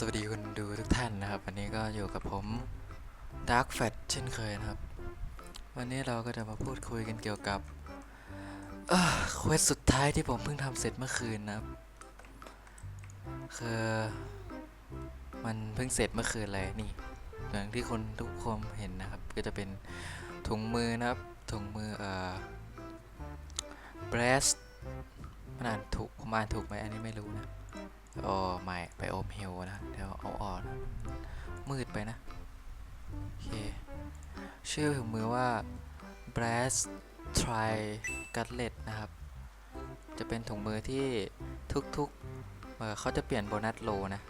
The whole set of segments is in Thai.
สวัสดีคุณดูทุกท่านนะครับ วันนี้ก็อยู่กับผม Dark Fat เช่นเคยนะครับ วันนี้เราก็จะมาพูดคุยกันเกี่ยวกับเควสสุดท้ายที่ผมเพิ่งทำเสร็จเมื่อคืนนะครับ คือ มันเพิ่งเสร็จเมื่อคืนเลยนี่อย่างที่คนทุกคนเห็นนะครับ ก็จะเป็นถุงมือนะครับถุงมือเอ่อ breast มันอ่านถูกผมอ่านถูกไหมอันนี้ไม่รู้นะ โอ้ไม่ไปโอมเฮลนะเดี๋ยวเอาออกนะมืดไปนะ โอเค ชื่อถุงมือว่า brass tri gutlet นะครับ จะเป็นถุงมือที่ทุกๆเเขาจะเปลี่ยนโบนัสโลนะ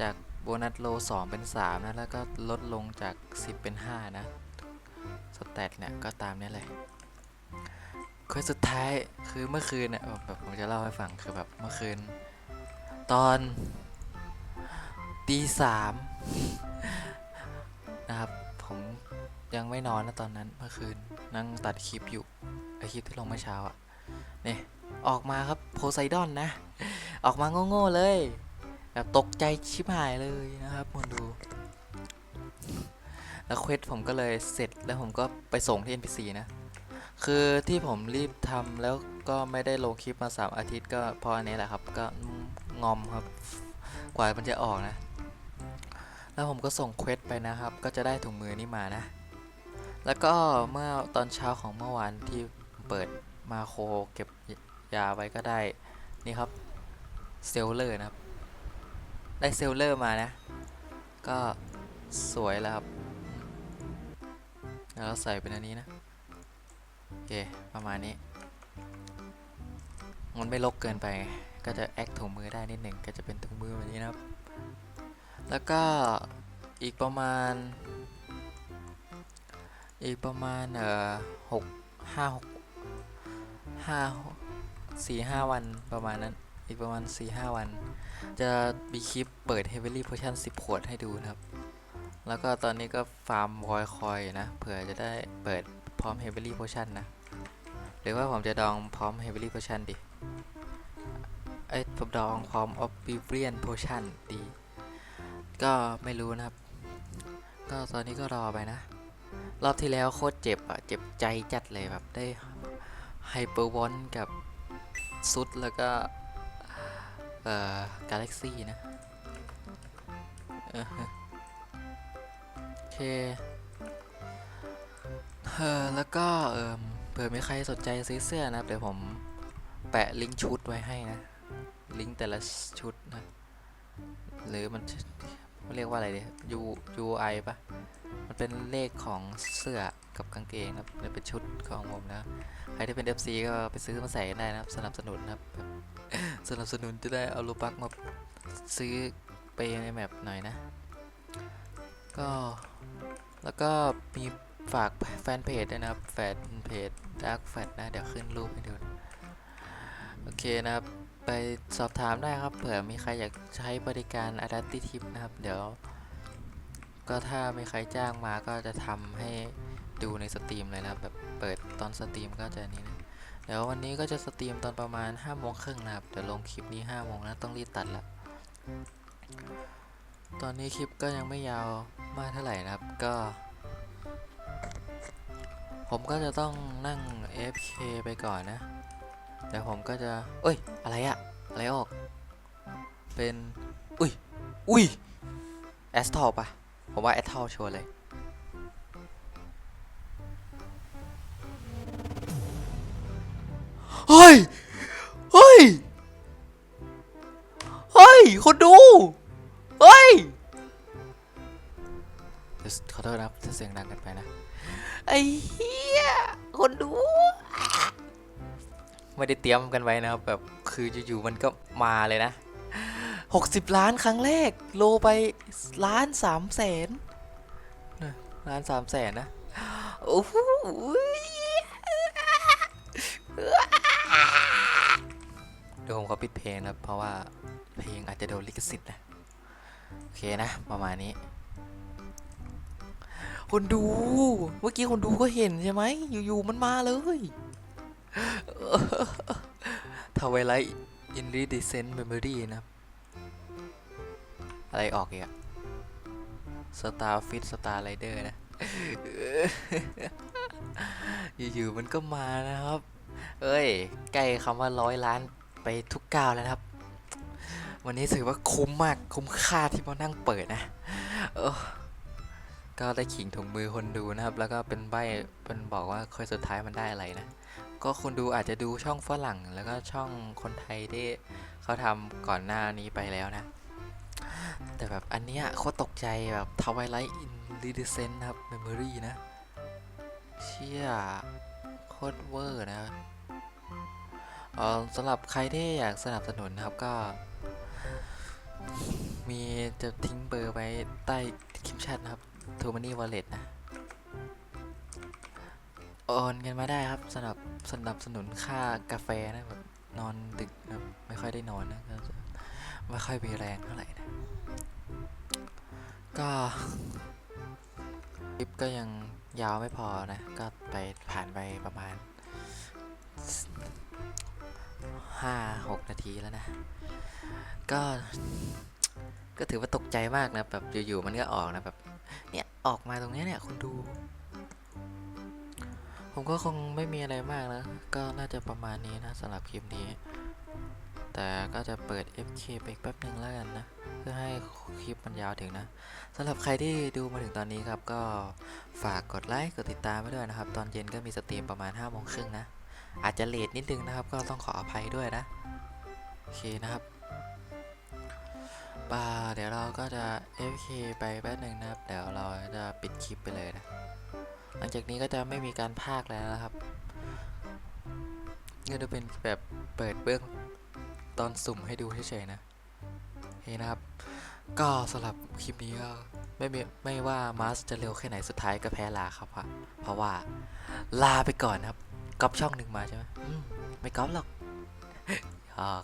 จากโบนัสโล 2 เป็น 3 นะ แล้วก็ลดลงจาก 10 เป็น 5 นะ สแตทเนี่ย ก็ตามนี้เลยคนสุดท้ายคือเมื่อคืนเนี่ยแบบผมจะเล่าให้ฟังคือแบบเมื่อคืน ตอนตีสามนะครับ ผมยังไม่นอนนะตอนนั้นเมื่อคืนนั่งตัดคลิปอยู่ไอคลิปที่ลงเมื่อเช้าอะนี่ออกมาครับโพไซดอนนะ ออกมาโง่ๆเลยแบบตกใจชิบหายเลยนะครับมาดู แล้วเควสผมก็เลยเสร็จแล้วผมก็ไปส่งที่ NPC นะ คือที่ผมรีบทำแล้วก็ไม่ได้ลงคลิปมา 3 อาทิตย์ก็พราะอันนี้แหละครับ ก็ งอมครับ กว่ามันจะออกนะ แล้วผมก็ส่งเควสไปนะครับ ก็จะได้ถุงมือนี้มานะ แล้วก็เมื่อตอนเช้าของเมื่อวานที่เปิดมาโคเก็บยาไว้ก็ได้ นี่ครับเซลเลอร์นะครับ ได้เซลเลอร์มานะ ก็สวยแล้วครับ แล้วเราใส่เป็นอันนี้นะ โอเค ประมาณนี้ มันไม่ลกเกินไป ก็จะแอคถุงมือได้นิดหนึ่งก็จะเป็นถุงมือแบบนี้นะครับ แล้วก็อีกประมาณ อีกประมาณเอ่อหกห้าหกห้าสี่ห้าวันประมาณนั้นอีกประมาณสี่ห้าวัน จะมีคลิปเปิด Heavily Potion 10 ขวดให้ดูนะครับ แล้วก็ตอนนี้ก็ฟาร์มวอยคอยนะ เผื่อจะได้เปิดพร้อม Heavily Potion นะ หรือว่าผมจะดองพร้อม Heavily Potion ดิ เอ้ยผมดองพร้อม Oblivion Potion ดี ก็ไม่รู้นะครับ ก็ตอนนี้ก็รอไปนะ รอบที่แล้วโคตรเจ็บอะเจ็บใจจัดเลยแบบได้ไฮเปอร์วอนกับซุดแล้วก็ เอ่อกาแล็กซี่นะเออโอเคเออแล้วก็เออเผื่อมีใครสนใจซื้อเสื้อนะเดี๋ยวผมแปะลิงก์ชุดไว้ให้นะ ลิงก์แต่ละชุดนะ หรือมันมันเรียกว่าอะไรเนี่ย U UI ปะมันเป็นเลขของเสื้อกับกางเกงนะครับหรือเป็นชุดของผมนะ ใครที่เป็น FC ก็ไปซื้อมาใส่ได้นะครับ สนับสนุนนะครับ สนับสนุนจะได้เอาลูปักมาซื้อไปในแมปหน่อยนะ ก็แล้วก็มีฝากแฟนเพจด้วยนะครับ แฟนเพจ Dark Fat นะ เดี๋ยวขึ้นรูปให้ดู โอเคนะครับ ไปสอบถามได้ครับ เผื่อมีใครอยากใช้บริการ a d a p t i v e Tip นะครับ เดี๋ยว ก็ถ้ามีใครจ้างมาก็จะทำให้ดูในสตรีมเลยนะครับแบบเปิดตอนสตรีมก็จะนี้นะเดี๋ยววันนี้ก็จะสตรีมตอนประมาณ5้าโมงครึ่งนะครับ เดี๋ยวลงคลิปนี้5้าโมงนะต้องรีบตัดละตอนนี้คลิปก็ยังไม่ยาวมากเท่าไหร่นะครับก็ ผมก็จะต้องนั่ง FK ไปก่อนนะ เดี๋ยวผมก็จะเอ้ย อะไรอะอะไรออก เป็น อุ้ย อุ้ยแอสทอลปะผมว่าแอสทอลชัวร์เลย เฮ้ย เฮ้ย เฮ้ย คนดู เฮ้ยเดี๋ยวขอโทษนะครับถ้าเสียงดังกันไปนะ ไอ้เหี้ย คนดู ไม่ได้เตรียมกันไว้นะครับแบบคืออยู่ๆมันก็มาเลยนะ 60 ล้านครั้งแรก โลไปล้านสามแสนล้านสามแสนนะโอ้โหเดี๋ยวผมขอปิดเพลงนะครับเพราะว่าเพลงอาจจะโดนลิขสิทธิ์นะโอเคนะ ประมาณนี้ คนดู เมื่อกี้คนดูก็เห็นใช่ไหมอยู่ๆมันมาเลย ทาวเวไลท์อินรีดิเซนเมมโมรีนะครับอะไรออกอีกอะสตาร์ฟิตสตาร์ไรเดอร์นะ อยู่ๆมันก็มานะครับ เอ้ย ใกล้คำว่าร้อยล้านไปทุกก้าวแล้วนะครับ วันนี้ถือว่าคุ้มมากคุ้มค่าที่มานั่งเปิดนะก็ได้ขิงถุงมือคนดูนะครับ แล้วก็เป็นใบเป็นบอกว่าค่อยสุดท้ายมันได้อะไรนะ ก็คนดูอาจจะดูช่องฝรั่งแล้วก็ช่องคนไทยที่เขาทำก่อนหน้านี้ไปแล้วนะ แต่แบบอันเนี้ยโคตรตกใจแบบทวายไลท์อินรีดิเซนครับเมมโมรี่นะ เชี่ยโคตรเวอร์นะสำหรับใครที่อยากสนับสนุนนะครับก็ มีจะทิ้งเบอร์ไว้ใต้คลิปแชทนะครับ t o m o ney Wallet นะ โอนกันมาได้ครับสำหรับสนับสนุนค่ากาแฟนะแบบนอนดึกครับไม่ค่อยได้นอนนะก็จะไม่ค่อยมีแรงเท่าไหร่นะก็คลิปก็ยังยาวไม่พอนะ ก็ไปผ่านไปประมาณห้าหกนาทีแล้วนะ ก็ ก็ถือว่าตกใจมากนะแบบอยู่ๆมันก็ออกนะแบบเนี่ยออกมาตรงเนี้ยเนี่ยคุณดู ผมก็คงไม่มีอะไรมากนะ ก็น่าจะประมาณนี้นะสำหรับคลิปนี้ แต่ก็จะเปิด FK ไปอีกแป๊บหนึ่งแล้วกันนะ เพื่อให้คลิปมันยาวถึงนะสำหรับใครที่ดูมาถึงตอนนี้ครับ ก็ฝากกดไลค์กดติดตามไว้ด้วยนะครับ ตอนเย็นก็มีสตรีมประมาณ5้าโมงครึ่งนะ อาจจะเลทนิดนึงนะครับ ก็ต้องขออภัยด้วยนะ โอเคนะครับป่าเดี๋ยวเราก็จะ FK ไปแป๊บหนึ่งนะครับ เดี๋ยวเราจะปิดคลิปไปเลยนะ หลังจากนี้ก็จะไม่มีการพากแล้วนะครับก็จะเป็นแบบเปิดเบื้องตอนสุ่มให้ดูเฉยๆนะโอเคนะครับ ก็สำหรับคลิปนี้ก็ไม่มีไม่ว่ามาสจะเร็วแค่ไหนสุดท้ายก็แพ้ลาครับเพราะเพราะว่าลาไปก่อนนะครับก๊อปช่องหนึ่งมาใช่ไหมไม่ก๊อปหรอกหอก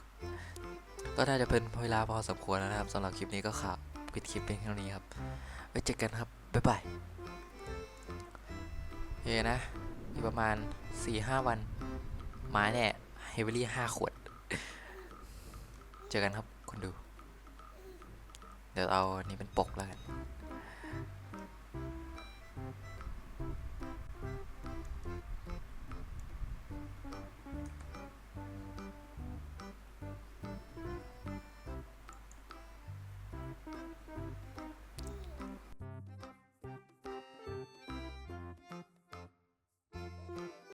ก็น่าจะเป็นเวลาพอสมควรแล้วนะครับสำหรับคลิปนี้ก็ข่าวปิดคลิปเป็นเท่านี้ครับไว้เจอกันครับบ๊ายบาย เคนะอีกประมาณ 4-5 วัน มาแน่เฮเวอรี่5ขวด เจอกันครับคุณดู เดี๋ยวเอาอันนี้เป็นปกแล้วกัน